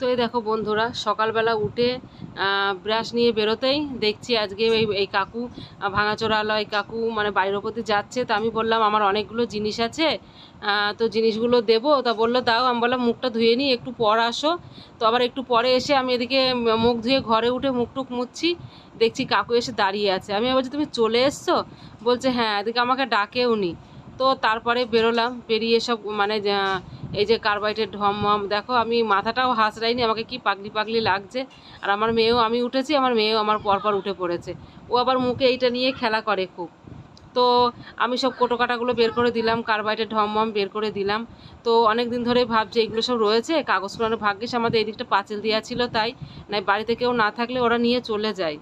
তো এই দেখো বন্ধুরা সকালবেলা উঠে ব্রাশ নিয়ে বেরোতেই দেখছি আজকে এই এই কাকু আহ, ভাঙাচোরালো এই কাকু মানে বাইরের প্রতি যাচ্ছে। তো আমি বললাম আমার অনেকগুলো জিনিস আছে তো জিনিসগুলো দেবো? তা বলল দাও। আমি বললাম মুখটা ধুয়ে নিই একটু পর আসো। তো আবার একটু পরে এসে আমি এদিকে মুখ ধুয়ে ঘরে উঠে মুখ টুক মুছছি দেখছি কাকু এসে দাঁড়িয়ে আছে। আমি বলছি তুমি চলে এসছো? বলছে হ্যাঁ। এদিকে আমাকে ডাকেও নি তো তারপরে বেরোলাম, বেরিয়ে সব মানে এই যে কার্বাইটের ঢম মম, দেখো আমি মাথাটাও হাসড়াইনি, আমাকে কি পাগলি পাগলি লাগছে। আর আমার মেয়েও, আমি উঠেছি, আমার মেয়েও আমার পরপর উঠে পড়েছে। ও আবার মুখে এইটা নিয়ে খেলা করে খুব। তো আমি সব কোটোকাটাগুলো বের করে দিলাম কার্বাইটের ঢম মম বের করে দিলাম। তো অনেক দিন ধরে ভাবছি, এগুলো সব রয়েছে কাগজ করানোর ভাগ্যিস আমাদের এই দিকটা পাঁচিল দেওয়া ছিল তাই, নাই বাড়িতে কেউ না থাকলে ওরা নিয়ে চলে যায়।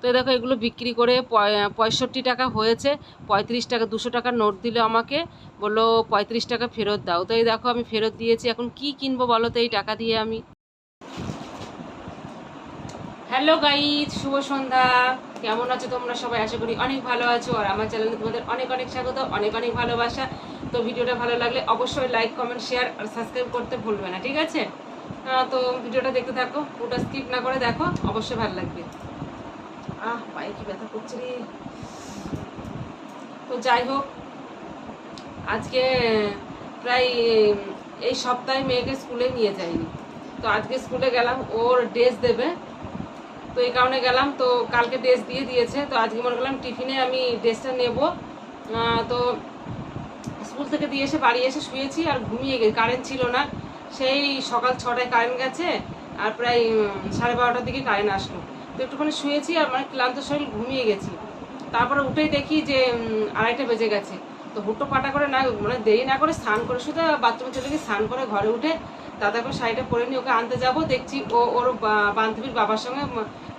তো দেখো এগুলো বিক্রি করে পঁয়- পঁয়ষট্টি টাকা হয়েছে, পঁয়ত্রিশ টাকা, দুশো টাকার নোট দিল আমাকে, বলল, পঁয়ত্রিশ টাকা ফেরত দাও। তো এই দেখো আমি ফেরত দিয়েছি, এখন কি কিনবো বলো তো এই টাকা দিয়ে আমি। হ্যালো গাইজ শুভ সন্ধ্যা। কেমন আছো তোমরা সবাই? আশা করি অনেক ভালো আছো, আর আমার চ্যানেলে তোমাদের অনেক অনেক স্বাগত, অনেক অনেক ভালোবাসা। তো ভিডিওটা ভালো লাগলে অবশ্যই লাইক কমেন্ট শেয়ার আর সাবস্ক্রাইব করতে ভুলবে না, ঠিক আছে? তো ভিডিওটা দেখতে থাকো ওটা স্কিপ না করে দেখো, অবশ্যই ভালো লাগবে। আহ, পায়ে কি ব্যথা করছে রে? তো যাই হোক, আজকে, প্রায়, এই সপ্তাহে মেয়েকে স্কুলে নিয়ে যাইনি। তো আজকে স্কুলে গেলাম, ওর ড্রেস দেবে। তো এই কারণে গেলাম, তো কালকে ড্রেস দিয়ে দিয়েছে। তো আজকে মনে করলাম টিফিনে আমি ড্রেসটা নেব। তো স্কুল থেকে দিয়ে এসে বাড়ি এসে শুয়েছি আর ঘুমিয়ে গেছি। কারেন্ট ছিল না। সেই সকাল ছটায় কারেন্ট গেছে, আর প্রায় সাড়ে বারোটার দিকে কারেন্ট আসলো। তো একটুখানি শুয়েছি আর মানে ক্লান্ত শরীর ঘুমিয়ে গেছি। তারপরে উঠেই দেখি যে আড়াইটা বেজে গেছে। তো হুটো পাটা করে না মানে দেরি না করে স্নান করে শুধু বাথরুমে চলে গিয়ে স্নান করে ঘরে উঠে দাদা করে শাড়িটা পরে নিয়ে ওকে আনতে যাব। দেখছি ও, ওর বান্ধবীর বাবার সঙ্গে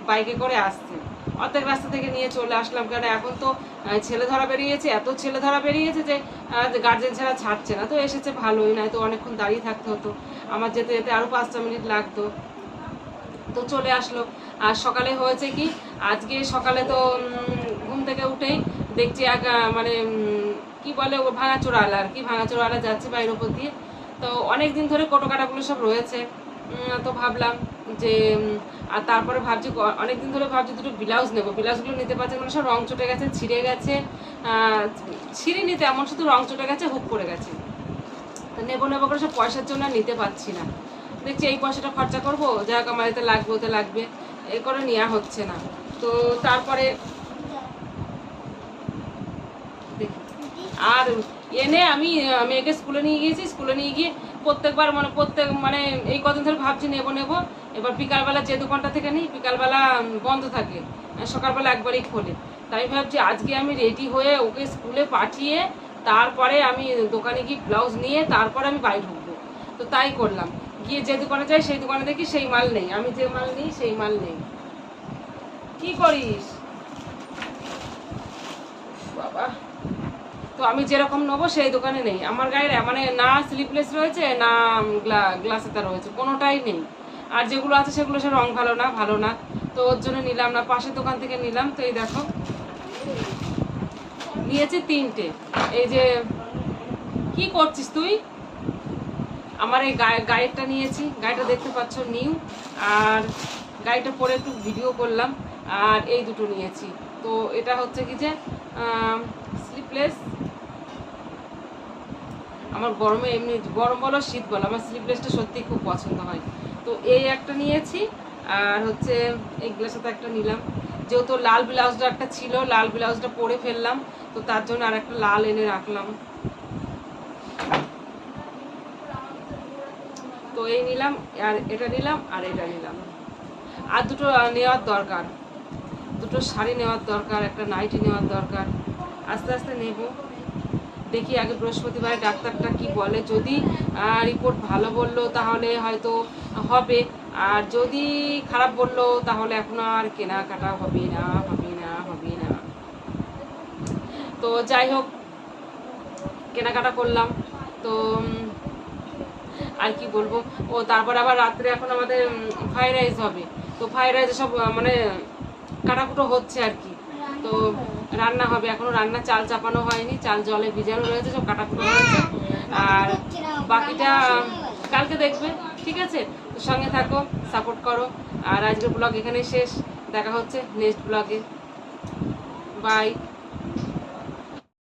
বাইকে করে আসছে। অর্ধেক রাস্তা থেকে নিয়ে চলে আসলাম কারণ এখন তো ছেলে ধরা বেরিয়েছে, এত ছেলে ধরা বেরিয়েছে যে গার্জেন ছাড়া ছাড়ছে না। তো এসেছে ভালোই নয় তো অনেকক্ষণ দাঁড়িয়ে থাকতে হতো। আমার যেতে যেতে আরও পাঁচটা মিনিট লাগতো। তো চলে আসলো। আর সকালে হয়েছে কি? আজকে সকালে তো ঘুম থেকে উঠেই দেখছি এক মানে কি বলে ও ভাঙাচোরালা আর কি, ভাঙাচোরালা যাচ্ছে বাইরের উপর দিয়ে। তো অনেক দিন ধরে কোটোকাটাগুলো সব রয়েছে। তো ভাবলাম যে আর তারপরে ভাবছি অনেক দিন ধরে ভাবছি দুটো ব্লাউজ নেব। ব্লাউজগুলো নিতে পারছি মানে সব রং চটে গেছে, ছিঁড়ে গেছে। ছিঁড়ে নিতে এমন শুধু রং চটে গেছে, হুক পড়ে গেছে। তো নেব নেব করে সব পয়সার জন্য নিতে পারছি না। দেখছি এই পয়সাটা খরচা করব, যা এতে লাগবে ওতে লাগবে। এ করে নেওয়া হচ্ছে না। তো তারপরে আর এনে আমি, মেয়েকে স্কুলে নিয়ে গিয়েছি, স্কুলে নিয়ে গিয়ে প্রত্যেকবার মানে প্রত্যেক মানে এই কদিন ধরে ভাবছি নেব নেব। এবার বিকালবেলা যে দোকানটা থেকে নিই, বিকালবেলা বন্ধ থাকে। সকালবেলা একবারই খোলে। তাই ভাবছি আজকে আমি রেডি হয়ে ওকে স্কুলে পাঠিয়ে তারপরে আমি দোকানে গিয়ে ব্লাউজ নিয়ে তারপরে আমি বাড়ি ঢুকবো। তো তাই করলাম। গিয়ে যে দোকানে যাই, সেই দোকানে দেখি সেই মাল নেই। আমি যে মাল নিই, সেই মাল নেই। কি করিস? বাবা। তো আমি যেরকম নেব, সেই দোকানে নেই। আমার গায়ের মানে না স্লিপলেস রয়েছে, না গ্লাসে গ্লাসেতা রয়েছে, কোনোটাই নেই। আর যেগুলো আছে, সেগুলো সে রং ভালো না ভালো না। তো ওর জন্য নিলাম না, পাশের দোকান থেকে নিলাম। তো এই দেখো। নিয়েছে তিনটে। এই যে, কি করছিস তুই? আমার এই গায়েরটা নিয়েছি। গাড়িটা দেখতে পাচ্ছ নিউ আর গাড়িটা পরে একটু ভিডিও করলাম। আর এই দুটো নিয়েছি। তো এটা হচ্ছে কি যে স্লিপলেস আমার গরমে এমনি গরম বলো, শীত বলো, আমার স্লিপলেসটা সত্যিই খুব পছন্দ হয়। তো এই একটা নিয়েছি। আর হচ্ছে এই গ্লাসটা একটা নিলাম। যেহেতু লাল ব্লাউজটা একটা ছিল, লাল ব্লাউজটা পরে ফেললাম। তো তার জন্য আর একটা লাল এনে রাখলাম। তো এই নিলাম, আর এটা নিলাম, আর এটা নিলাম। আর দুটো নেওয়ার দরকার। দুটো শাড়ি নেওয়ার দরকার, একটা নাইটি নেওয়ার দরকার। আস্তে আস্তে নেব। দেখি আগে বৃহস্পতিবার ডাক্তারটা কি বলে। যদি রিপোর্ট ভালো বলল, তাহলে হয়তো হবে। আর যদি খারাপ বলল, তাহলে এখন আর কেনাকাটা হবে না হবে না হবে না। তো যাই হোক, কেনাকাটা করলাম। তো আর কি বলব? ও তারপর আবার রাত্রে এখন আমাদের ফ্রাইড রাইস হবে। তো ফ্রাইড রাইস সব মানে কাটাকুটো হচ্ছে আর কি। তো রান্না হবে। এখনও রান্না চাল চাপানো হয়নি, চাল জলে ভিজানো রয়েছে, সব কাটাকুটো হয়েছে। আর বাকিটা, কালকে দেখবে, ঠিক আছে? সঙ্গে থাকো সাপোর্ট করো। আর আজকের ব্লগ এখানেই শেষ। দেখা হচ্ছে নেক্সট ব্লগে বাই